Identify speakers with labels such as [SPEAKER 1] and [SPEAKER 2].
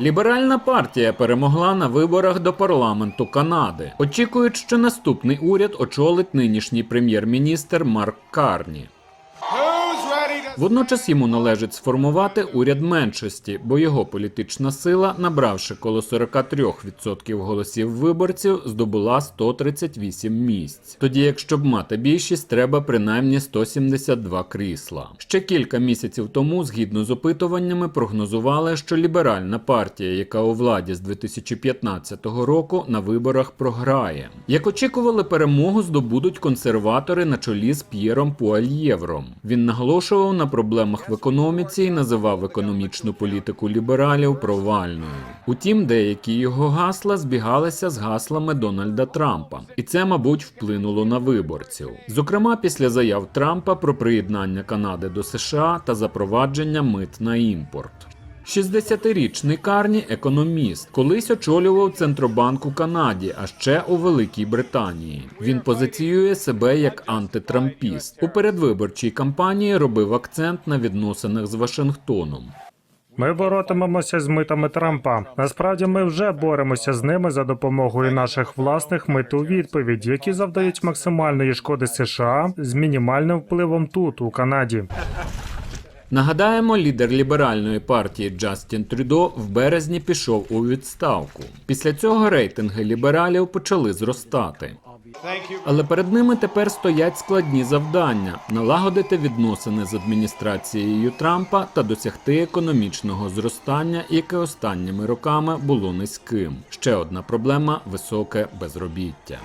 [SPEAKER 1] Ліберальна партія перемогла на виборах до парламенту Канади. Очікують, що наступний уряд очолить нинішній прем'єр-міністр Марк Карні. Водночас йому належить сформувати уряд меншості, бо його політична сила, набравши коло 43% голосів виборців, здобула 138 місць. Тоді, як щоб мати більшість, треба принаймні 172 крісла. Ще кілька місяців тому, згідно з опитуваннями, прогнозували, що ліберальна партія, яка у владі з 2015 року, на виборах програє. Як очікували, перемогу здобудуть консерватори на чолі з П'єром Пуальєвром. Він наголошував на проблемах в економіці і називав економічну політику лібералів провальною. Утім, деякі його гасла збігалися з гаслами Дональда Трампа, і це, мабуть, вплинуло на виборців. Зокрема, після заяв Трампа про приєднання Канади до США та запровадження мит на імпорт. 60-річний Карні економіст, колись очолював Центробанк у Канаді, а ще у Великій Британії. Він позиціює себе як антитрампіст. У передвиборчій кампанії робив акцент на відносинах з Вашингтоном.
[SPEAKER 2] Ми боротимемося з митами Трампа. Насправді ми вже боремося з ними за допомогою наших власних мит у відповідь, які завдають максимальної шкоди США з мінімальним впливом тут, у Канаді.
[SPEAKER 1] Нагадаємо, лідер ліберальної партії Джастін Трюдо в березні пішов у відставку. Після цього рейтинги лібералів почали зростати. Але перед ними тепер стоять складні завдання налагодити відносини з адміністрацією Трампа та досягти економічного зростання, яке останніми роками було низьким. Ще одна проблема високе безробіття.